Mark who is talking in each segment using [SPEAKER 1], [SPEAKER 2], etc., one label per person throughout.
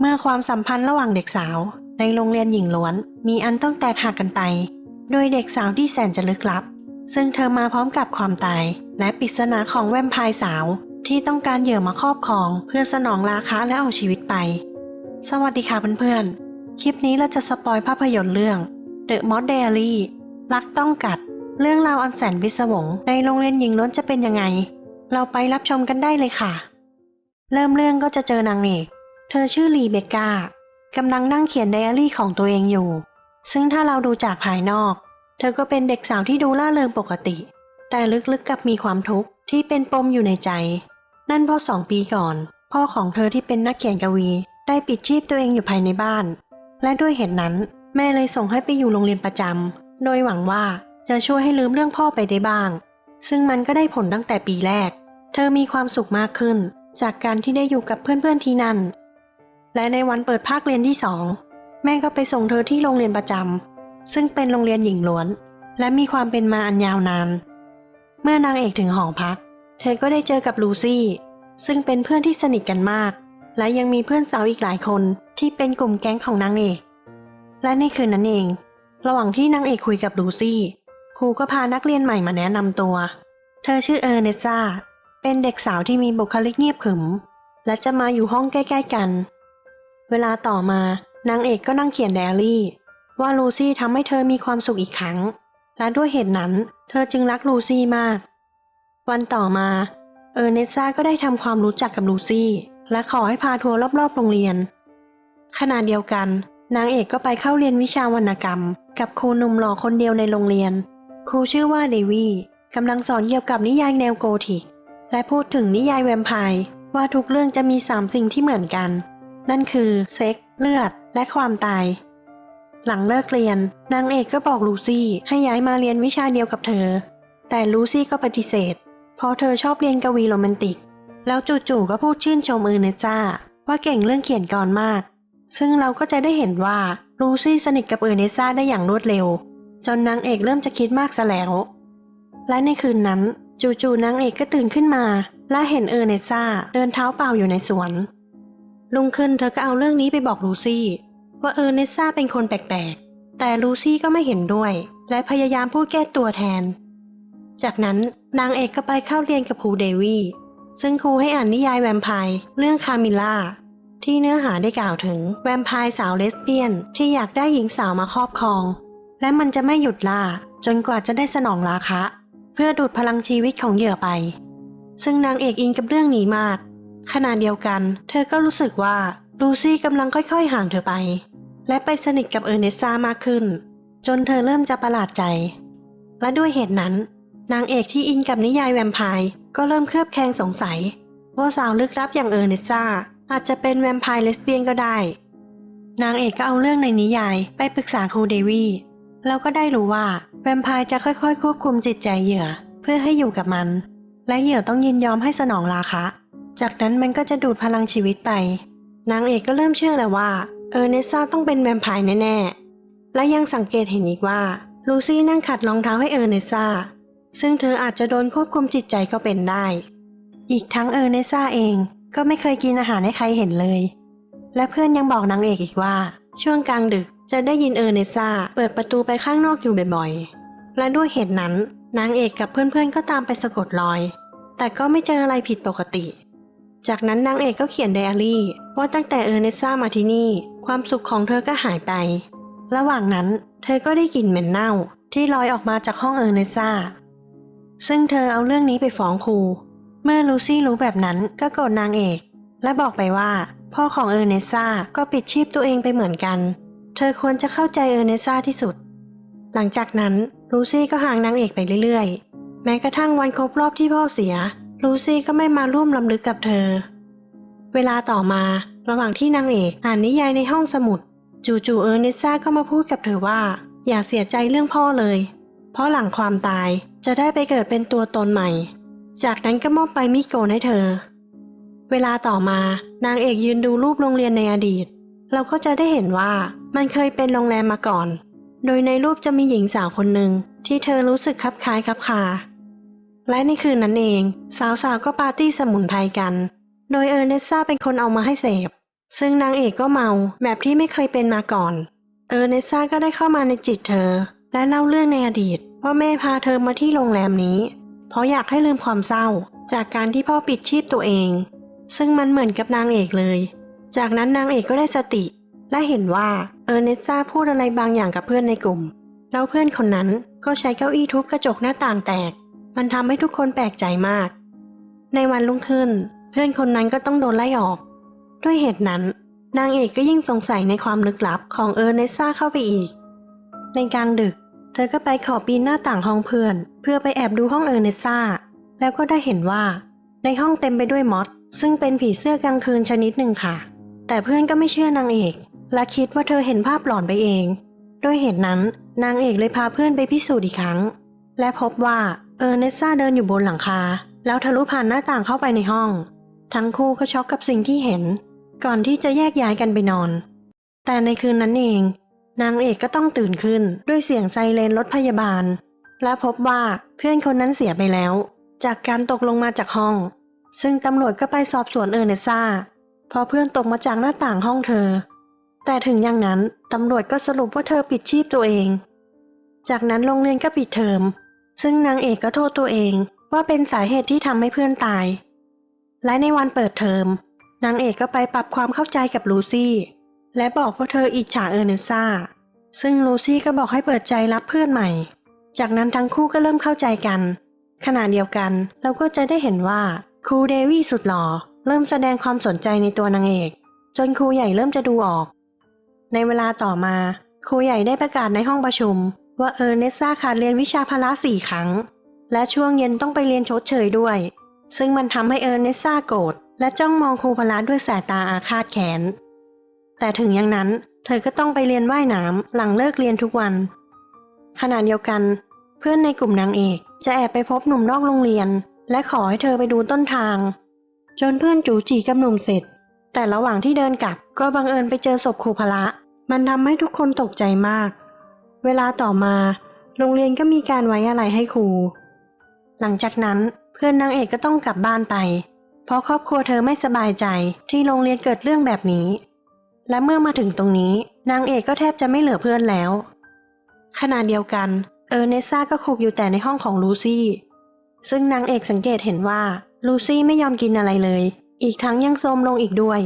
[SPEAKER 1] เมื่อความสัมพันธ์ระหว่างเด็กสาว ในโรงเรียนหญิงล้วน มีอันต้องแตกหักกันไป โดยเด็กสาวที่แสนจะลึกลับ ซึ่งเธอมาพร้อมกับความตาย และปริศนาของแวมไพร์สาวที่ต้องการเหยื่อมาครอบครองเพื่อสนองราคาและเอาชีวิตไป สวัสดีค่ะเพื่อนๆ คลิปนี้เราจะสปอยภาพยนตร์เรื่อง The Mod Diary รักต้องกัด เรื่องราวอันแสนวิศวง ในโรงเรียนหญิงล้วนจะเป็นยังไง เราไปรับชมกันได้เลยค่ะ เริ่มเรื่องก็จะเจอนางเอก เธอชื่อลีเบกก้ากำลังนั่งเขียนไดอารี่ของตัวเองอยู่ ซึ่งถ้าเราดูจากภายนอก เธอก็เป็นเด็กสาวที่ดูล่าเริงปกติ แต่ลึกๆกับมีความทุกข์ที่เป็นปมอยู่ในใจ นั่นเพราะสองปีก่อน พ่อของเธอที่เป็นนักเขียนกวี ได้ปิดชีพตัวเองอยู่ภายในบ้าน และด้วยเหตุนั้น แม่เลยส่งให้ไปอยู่โรงเรียนประจำโดยหวังว่าจะช่วยให้ลืมเรื่องพ่อไปได้บ้าง ซึ่งมันก็ได้ผลตั้งแต่ปีแรก เธอมีความสุขมากขึ้น จากการที่ได้อยู่กับเพื่อนๆที่นั่น และในวันเปิดภาคเรียนที่สองแม่ก็ไปส่งเธอที่โรงเรียนประจำซึ่งเป็นโรงเรียนหญิงล้วน และมีความเป็นมาอันยาวนาน เมื่อนางเอกถึงหอพัก เธอก็ได้เจอกับลูซี่ ซึ่งเป็นเพื่อนที่สนิทกันมาก และยังมีเพื่อนสาวอีกหลายคนที่เป็นกลุ่มแก๊งของนางเอก และในคืนนั้นเอง ระหว่างที่นางเอกคุยกับลูซี่ครูก็พานักเรียนใหม่มาแนะนำตัว เธอชื่อเออร์เนซาเป็นเด็กสาวที่มีบุคลิกเงียบขรึม และจะมาอยู่ห้องใกล้ ๆ กัน เวลาต่อมานางเอกก็นั่งเขียนไดอารี่ ว่าลูซี่ทำให้เธอมีความสุขอีกครั้ง และด้วยเหตุนั้น เธอจึงรักลูซี่มาก วันต่อมาเออร์เนซ่าก็ได้ทำความรู้จักกับลูซี่ และขอให้พาทัวร์รอบๆโรงเรียน ขณะเดียวกัน นางเอกก็ไปเข้าเรียนวิชาวรรณกรรม กับครูหนุ่มหล่อคนเดียวในโรงเรียน ครูชื่อว่าเดวี่กำลังสอนเกี่ยวกับนิยายแนวโกธิก และพูดถึงนิยายแวมไพร์ว่าทุกเรื่องจะมีสามสิ่งที่เหมือนกัน นั่นคือเซ็กเลือด และความตาย หลังเลิกเรียนนางเอกก็บอกลูซี่ให้ย้ายมาเรียนวิชาเดียวกับเธอ แต่ลูซี่ก็ปฏิเสธ เพราะเธอชอบเรียนกวีโรแมนติก แล้วจู่ๆก็พูดชื่นชมเออร์เนจ้า ว่าเก่งเรื่องเขียนกรมาก ซึ่งเราก็จะได้เห็นว่าลูซี่สนิทกับเออร์เนซ่าได้อย่างรวดเร็ว จนนางเอกเริ่มจะคิดมากซะแล้ว และในคืนนั้นจู่ๆนางเอกก็ตื่นขึ้นมา และเห็นเออร์เนซ่าเดินเท้าเปล่าอยู่ในสวน ลุงขึ้นเธอก็เอาเรื่องนี้ไปบอกลูซี่ ว่าเออร์เนซ่าเป็นคนแปลกๆ แต่ลูซี่ก็ไม่เห็นด้วย และพยายามพูดแก้ตัวแทน จากนั้นนางเอกก็ไปเข้าเรียนกับครูเดวี่ซึ่งครูให้อ่านนิยายแวมไพร์เรื่องคามิล่าที่เนื้อหาได้กล่าวถึงแวมไพร์สาวเลสเบี้ยน ที่อยากได้หญิงสาวมาครอบครอง และมันจะไม่หยุดล่า จนกว่าจะได้สนองราคะ เพื่อดูดพลังชีวิตของเหยื่อไป ซึ่งนางเอกอินกับเรื่องนี้มาก ขณะเดียวกัน เธอก็รู้สึกว่าลูซี่กำลังค่อยๆห่างเธอไป และไปสนิทกับเออร์เนสซามากขึ้น จนเธอเริ่มจะประหลาดใจ และด้วยเหตุนั้น นางเอกที่อินกับนิยายแวมไพร์ก็เริ่มเคลือบแคลงสงสัย ว่าสาวลึกลับอย่างเออร์เนสซาอาจจะเป็นแวมไพร์เลสเบี้ยนก็ได้ นางเอกก็เอาเรื่องในนิยายไปปรึกษาครูเดวี่แล้วก็ได้รู้ว่าแวมไพร์จะค่อยๆ ควบคุมจิตใจเหยื่อ เพื่อให้อยู่กับมัน และเหยื่อต้องยินยอมให้สนองราคะ จากนั้นมันก็จะดูดพลังชีวิตไป นางเอกก็เริ่มเชื่อแล้วว่า เออร์เนสซาต้องเป็นแวมไพร์แน่ๆ และยังสังเกตเห็นอีกว่า ลูซี่นั่งขัดรองเท้าให้เออร์เนสซาซึ่งเธออาจจะโดนควบคุมจิตใจก็เป็นได้ อีกทั้งเออร์เนสซาเองก็ไม่เคยกินอาหารให้ใครเห็นเลย และเพื่อนยังบอกนางเอกอีกว่า ช่วงกลางดึกจะได้ยินเออร์เนสซาเปิดประตูไปข้างนอกอยู่บ่อยๆ และด้วยเหตุนั้นนางเอกกับเพื่อนๆก็ตามไปสะกดรอย แต่ก็ไม่เจออะไรผิดปกติ จากนั้นนางเอกก็เขียนไดอารี่ ว่าตั้งแต่เออร์เนสซามาที่นี่ ความสุขของเธอก็หายไป ระหว่างนั้นเธอก็ได้กลิ่นเหม็นเน่า ที่ลอยออกมาจากห้องเออร์เนสซาซึ่งเธอเอาเรื่องนี้ไปฟ้องครู เมื่อลูซี่รู้แบบนั้นก็โกรธนางเอก และบอกไปว่า พ่อของเออร์เนสซาก็ปิดชีพตัวเองไปเหมือนกัน เธอควรจะเข้าใจเออร์เนสซาที่สุด หลังจากนั้นลูซี่ก็ห่างนางเอกไปเรื่อยๆ แม้กระทั่งวันครบรอบที่พ่อเสีย ลูซี่ก็ไม่มาร่วมลำลึกกับเธอ เวลาต่อมาระหว่างที่นางเอกอ่านนิยายในห้องสมุด จู่ๆเออร์เนสซาก็มาพูดกับเธอว่า อย่าเสียใจเรื่องพ่อเลย เพราะหลังความตายจะได้ไปเกิดเป็นตัวตนใหม่ จากนั้นก็มอบไปมิโกให้เธอ เวลาต่อมานางเอกยืนดูรูปโรงเรียนในอดีต เราก็จะได้เห็นว่ามันเคยเป็นโรงแรมมาก่อน โดยในรูปจะมีหญิงสาวคนหนึ่งที่เธอรู้สึกคับคล้ายคับคา และในคืนนั้นเอง สาวๆก็ปาร์ตี้สมุนไพรกัน โดยเออร์เนสซาเป็นคนเอามาให้เสพ ซึ่งนางเอกก็เมาแบบที่ไม่เคยเป็นมาก่อน เออร์เนสซาก็ได้เข้ามาในจิตเธอ และเล่าเรื่องในอดีตว่าแม่พาเธอมาที่โรงแรมนี้ เพราะอยากให้ลืมความเศร้า จากการที่พ่อปิดชีพตัวเอง ซึ่งมันเหมือนกับนางเอกเลย จากนั้นนางเอกก็ได้สติ และเห็นว่าเออร์เนสซาพูดอะไรบางอย่างกับเพื่อนในกลุ่ม แล้วเพื่อนคนนั้นก็ใช้เก้าอี้ทุบกระจกหน้าต่างแตก มันทำให้ทุกคนแปลกใจมาก ในวันรุ่งขึ้น เพื่อนคนนั้นก็ต้องโดนไล่ออก ด้วยเหตุนั้น นางเอกก็ยิ่งสงสัยในความลึกลับของเออร์เนสซ่าเข้าไปอีก ในกลางดึก เธอก็ไปขอปีนหน้าต่างห้องเพื่อน เพื่อไปแอบดูห้องเออร์เนสซ่า แล้วก็ได้เห็นว่า ในห้องเต็มไปด้วยมอสซึ่งเป็นผีเสื้อกลางคืนชนิดหนึ่งค่ะ แต่เพื่อนก็ไม่เชื่อนางเอก และคิดว่าเธอเห็นภาพหลอนไปเอง ด้วยเหตุนั้นนางเอกเลยพาเพื่อนไปพิสูจน์อีกครั้ง และพบว่า เออร์เนสซ่าเดินอยู่บนหลังคา แล้วทะลุผ่านหน้าต่างเข้าไปในห้อง ทั้งคู่ก็ช็อกกับสิ่งที่เห็น ก่อนที่จะแยกย้ายกันไปนอน แต่ในคืนนั้นเอง นางเอกก็ต้องตื่นขึ้นด้วยเสียงไซเรนรถพยาบาล และพบว่าเพื่อนคนนั้นเสียไปแล้ว จากการตกลงมาจากห้อง ซึ่งตำรวจก็ไปสอบสวนเออร์เนสซ่าเพราะเพื่อนตกมาจากหน้าต่างห้องเธอ แต่ถึงอย่างนั้นตำรวจก็สรุปว่าเธอปิดชีพตัวเอง จากนั้นโรงเรียนก็ปิดเทอม ซึ่งนางเอกก็โทษตัวเองว่าเป็นสาเหตุที่ทำให้เพื่อนตาย และในวันเปิดเทอมนางเอกก็ไปปรับความเข้าใจกับลูซี่ และบอกว่าเธออิจฉาเออร์เนซ่า ซึ่งลูซี่ก็บอกให้เปิดใจรับเพื่อนใหม่ จากนั้นทั้งคู่ก็เริ่มเข้าใจกัน ขณะเดียวกันเราก็จะได้เห็นว่าครูเดวี่สุดหล่อเริ่มแสดงความสนใจในตัวนางเอก จนครูใหญ่เริ่มจะดูออก ในเวลาต่อมา ครูใหญ่ได้ประกาศในห้องประชุม ว่าเออร์เนสซ่าขาดเรียนวิชาพละสี่ครั้ง และช่วงเย็นต้องไปเรียนชดเชยด้วย ซึ่งมันทำให้เออร์เนสซ่าโกรธและจ้องมองครูพละด้วยสายตาอาฆาตแค้นแต่ถึงอย่างนั้นเธอก็ต้องไปเรียนว่ายน้ำหลังเลิกเรียนทุกวัน ขณะเดียวกัน เพื่อนในกลุ่มนางเอกจะแอบไปพบหนุ่มนอกโรงเรียน และขอให้เธอไปดูต้นทาง จนเพื่อนจูจีกับหนุ่มเสร็จ แต่ระหว่างที่เดินกลับก็บังเอิญไปเจอศพครูพละ มันทำให้ทุกคนตกใจมาก เวลาต่อมา โรงเรียนก็มีการไว้อะไรให้ครู หลังจากนั้นเพื่อนนางเอกก็ต้องกลับบ้านไป เพราะครอบครัวเธอไม่สบายใจที่โรงเรียนเกิดเรื่องแบบนี้ และเมื่อมาถึงตรงนี้ นางเอกก็แทบจะไม่เหลือเพื่อนแล้ว ขณะเดียวกัน เออร์เนสซ่าก็คุกอยู่แต่ในห้องของลูซี่ ซึ่งนางเอกสังเกตเห็นว่าลูซี่ไม่ยอมกินอะไรเลย อีกทั้งยังโทรมลงอีกด้วย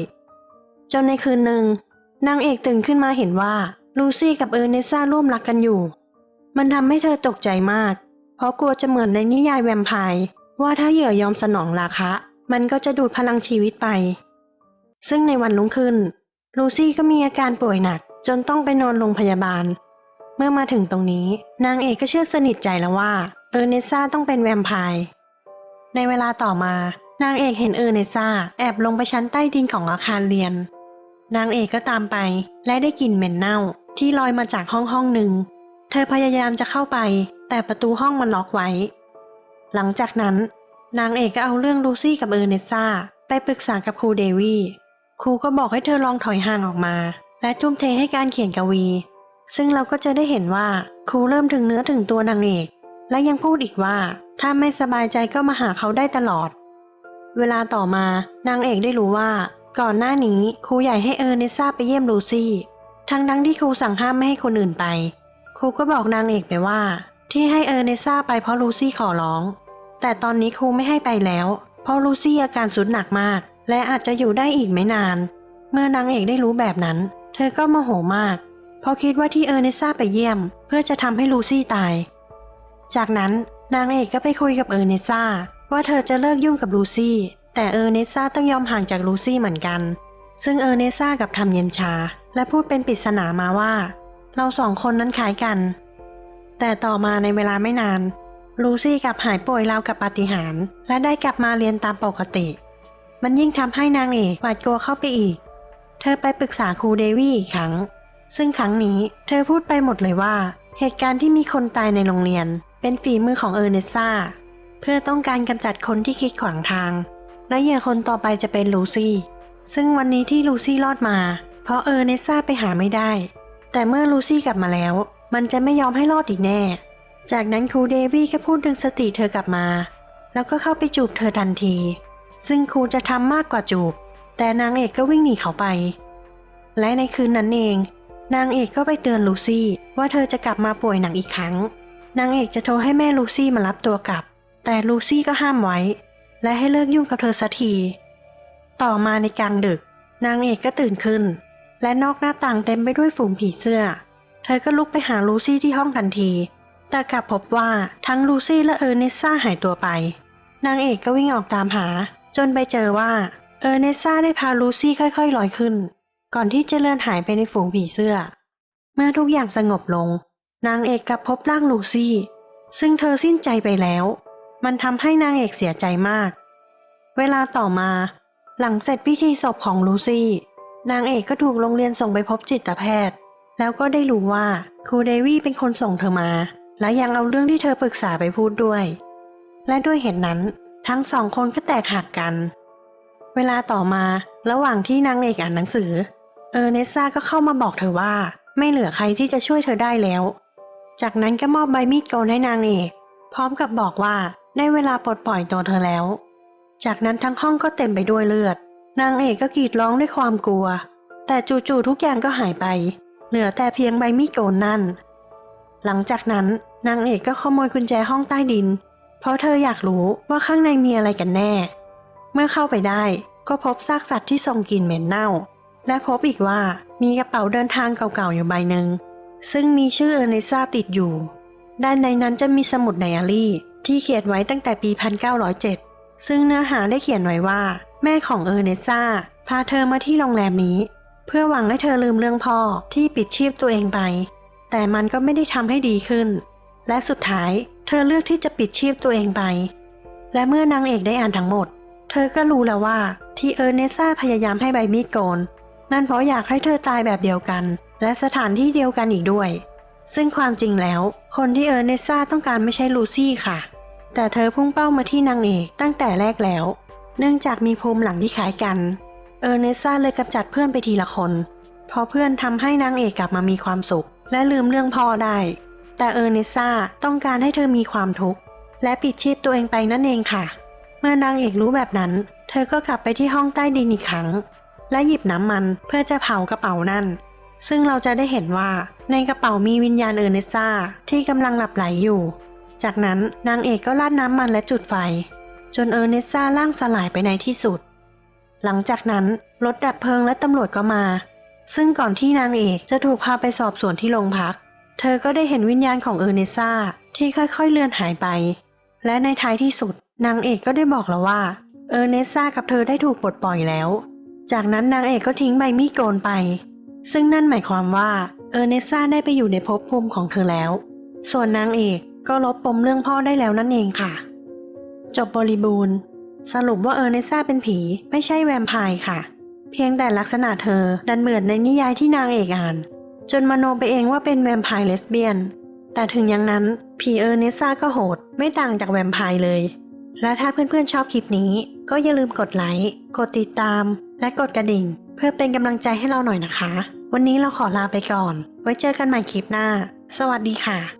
[SPEAKER 1] จนในคืนหนึ่งนางเอกตื่นขึ้นมาเห็นว่า ลูซี่กับเออร์เนสซ่าร่วมรักกันอยู่ มันทำให้เธอตกใจมาก เพราะกลัวจะเหมือนในนิยายแวมไพร์ว่าถ้าเหยื่อยอมสนองราคะ มันก็จะดูดพลังชีวิตไป ซึ่งในวันรุ่งขึ้น ลูซี่ก็มีอาการป่วยหนัก จนต้องไปนอนโรงพยาบาล เมื่อมาถึงตรงนี้ นางเอกก็เชื่อสนิทใจแล้วว่า เออร์เนสซ่าต้องเป็นแวมไพร์ในเวลาต่อมา นางเอกเห็นเออร์เนสซ่าแอบลงไปชั้นใต้ดินของอาคารเรียน นางเอกก็ตามไปและได้กลิ่นเหม็นเน่า ที่ลอยมาจากห้องห้องหนึ่ง เธอพยายามจะเข้าไป แต่ประตูห้องมันล็อกไว้ หลังจากนั้น นางเอกก็เอาเรื่องลูซี่กับเออร์เนสซ่า ไปปรึกษากับครูเดวี่ครูก็บอกให้เธอลองถอยห่างออกมา และทุ่มเทให้การเขียนกวี ซึ่งเราก็จะได้เห็นว่าครูเริ่มถึงเนื้อถึงตัวนางเอก และยังพูดอีกว่า ถ้าไม่สบายใจก็มาหาเขาได้ตลอด เวลาต่อมานางเอกได้รู้ว่า ก่อนหน้านี้ครูใหญ่ให้เออร์เนสซ่าไปเยี่ยมลูซี่ ทั้งทั้งที่ครูสั่งห้ามไม่ให้คนอื่นไป ครูก็บอกนางเอกไปว่า ที่ให้เออร์เนสซ่าไปเพราะลูซี่ขอร้อง แต่ตอนนี้ครูไม่ให้ไปแล้ว เพราะลูซี่อาการสุดหนักมาก และอาจจะอยู่ได้อีกไม่นาน เมื่อนางเอกได้รู้แบบนั้น เธอก็โมโหมาก เพราะคิดว่าที่เออร์เนสซ่าไปเยี่ยม เพื่อจะทำให้ลูซี่ตาย จากนั้นนางเอกก็ไปคุยกับเออร์เนสซ่าว่าเธอจะเลิกยุ่งกับลูซี่ แต่เออร์เนสซ่าต้องยอมห่างจากลูซี่เหมือนกัน ซึ่งเออร์เนสซ่ากับทำเย็นชา และพูดเป็นปริศนามาว่า เราสองคนนั้นคล้ายกัน แต่ต่อมาในเวลาไม่นาน ลูซี่กลับหายป่วยราวกับปาฏิหาริย์และได้กลับมาเรียนตามปกติ มันยิ่งทำให้นางเอกหวาดกลัวเข้าไปอีก เธอไปปรึกษาครูเดวี่อีกครั้ง ซึ่งครั้งนี้เธอพูดไปหมดเลยว่า เหตุการณ์ที่มีคนตายในโรงเรียน เป็นฝีมือของเออร์เนสซ่าเพื่อต้องการกำจัดคนที่คิดขวางทาง และเหยื่อคนต่อไปจะเป็นลูซี่ ซึ่งวันนี้ที่ลูซี่รอดมา ราะเออร์เนสซ่าไปหาไม่ได้ แต่เมื่อลูซี่กลับมาแล้ว มันจะไม่ยอมให้รอดอีกแน่ จากนั้นครูเดวี่ก็พูดดึงสติเธอกลับมา แล้วก็เข้าไปจูบเธอทันที ซึ่งครูจะทำมากกว่าจูบ แต่นางเอกก็วิ่งหนีเขาไป และในคืนนั้นเอง นางเอกก็ไปเตือนลูซี่ว่าเธอจะกลับมาป่วยหนักอีกครั้ง นางเอกจะโทรให้แม่ลูซี่มารับตัวกลับ แต่ลูซี่ก็ห้ามไว้ และให้เลิกยุ่งกับเธอสักที ต่อมาในกลางดึก นางเอกก็ตื่นขึ้น และนอกหน้าต่างเต็มไปด้วยฝูงผีเสื้อ เธอก็ลุกไปหาลูซี่ที่ห้องทันที แต่กลับพบว่าทั้งลูซี่และเออร์เนสซ่าหายตัวไป นางเอกก็วิ่งออกตามหา จนไปเจอว่าเออร์เนสซ่าได้พาลูซี่ค่อยๆลอยขึ้น ก่อนที่จะเลื่อนหายไปในฝูงผีเสื้อ เมื่อทุกอย่างสงบลง นางเอกกลับพบร่างลูซี่ ซึ่งเธอสิ้นใจไปแล้ว มันทำให้นางเอกเสียใจมาก เวลาต่อมา หลังเสร็จพิธีศพของลูซี่ นางเอกก็ถูกโรงเรียนส่งไปพบจิตแพทย์ แล้วก็ได้รู้ว่าครูเดวี่เป็นคนส่งเธอมา และยังเอาเรื่องที่เธอปรึกษาไปพูดด้วย และด้วยเหตุนั้นทั้งสองคนก็แตกหักกัน เวลาต่อมาระหว่างที่นางเอกอ่านหนังสือ เออเนสซ่าก็เข้ามาบอกเธอว่าไม่เหลือใครที่จะช่วยเธอได้แล้ว จากนั้นก็มอบใบมีดโกนให้นางเอก พร้อมกับบอกว่าได้เวลาปลดปล่อยตัวเธอแล้ว จากนั้นทั้งห้องก็เต็มไปด้วยเลือด นางเอกก็กรีดร้องด้วยความกลัว แต่จู่ๆทุกอย่างก็หายไป เหลือแต่เพียงใบมีดโกนนั่น หลังจากนั้นนางเอกก็ขโมยกุญแจห้องใต้ดิน เพราะเธออยากรู้ว่าข้างในมีอะไรกันแน่ เมื่อเข้าไปได้ก็พบซากสัตว์ที่ส่งกลิ่นเหม็นเน่า และพบอีกว่ามีกระเป๋าเดินทางเก่าๆอยู่ใบหนึ่งซึ่งมีชื่อเอเนซ่าติดอยู่ ด้านในนั้นจะมีสมุดไดอารี่ที่เขียนไว้ตั้งแต่ปี 1907 ซึ่งเนื้อหาได้เขียนไว้ว่า แม่ของเออร์เนซ่าพาเธอมาที่โรงแรมนี้ เพื่อหวังให้เธอลืมเรื่องพ่อที่ปิดชีพตัวเองไป แต่มันก็ไม่ได้ทำให้ดีขึ้น และสุดท้ายเธอเลือกที่จะปิดชีพตัวเองไป และเมื่อนางเอกได้อ่านทั้งหมด เธอก็รู้แล้วว่าที่เออร์เนซ่าพยายามให้ใบมีดโกน นั่นเพราะอยากให้เธอตายแบบเดียวกัน และสถานที่เดียวกันอีกด้วย ซึ่งความจริงแล้ว คนที่เออร์เนซ่าต้องการไม่ใช่ลูซี่ค่ะ แต่เธอพุ่งเป้ามาที่นางเอกตั้งแต่แรกแล้ว เนื่องจากมีภูมิหลังที่คล้ายกัน เออร์เนซ่าเลยกำจัดเพื่อนไปทีละคนเพราะเพื่อนทำให้นางเอกกลับมามีความสุข และลืมเรื่องพ่อได้ แต่เออร์เนซ่าต้องการให้เธอมีความทุกข์ และปิดชีพตัวเองไปนั่นเองค่ะ เมื่อนางเอกรู้แบบนั้น เธอก็กลับไปที่ห้องใต้ดินอีกครั้ง และหยิบน้ำมันเพื่อจะเผากระเป๋านั่น ซึ่งเราจะได้เห็นว่าในกระเป๋ามีวิญญาณเออร์เนสซ่าที่กำลังหลับไหลอยู่ จากนั้นนางเอกก็ราดน้ำมันและจุดไฟ จนเออร์เนสซ่าล่างสลายไปในที่สุด หลังจากนั้นรถดับเพลิงและตำรวจก็มา ซึ่งก่อนที่นางเอกจะถูกพาไปสอบสวนที่โรงพัก เธอก็ได้เห็นวิญญาณของเออร์เนสซ่าที่ค่อยๆเลือนหายไป และในท้ายที่สุด นางเอกก็ได้บอกแล้วว่า เออร์เนสซ่ากับเธอได้ถูกปลดปล่อยแล้ว จากนั้นนางเอกก็ทิ้งใบมีดโกนไป ซึ่งนั่นหมายความว่าเออร์เนสซ่าได้ไปอยู่ในภพภูมิของเธอแล้ว ส่วนนางเอกก็ลบปมเรื่องพ่อได้แล้วนั่นเองค่ะ จบบริบูรณ์ สรุปว่าเออร์เนสซ่าเป็นผี ไม่ใช่แวมไพร์ค่ะ เพียงแต่ลักษณะเธอดันเหมือนในนิยายที่นางเอกอ่าน จนมโนไปเองว่าเป็นแวมไพร์เลสเบี้ยน แต่ถึงอย่างนั้นผีเออร์เนสซ่าก็โหด ไม่ต่างจากแวมไพร์เลย และถ้าเพื่อนๆชอบคลิปนี้ ก็อย่าลืมกดไลค์กดติดตาม และกดกระดิ่ง เพื่อเป็นกำลังใจให้เราหน่อยนะคะ วันนี้เราขอลาไปก่อน ไว้เจอกันใหม่คลิปหน้า สวัสดีค่ะ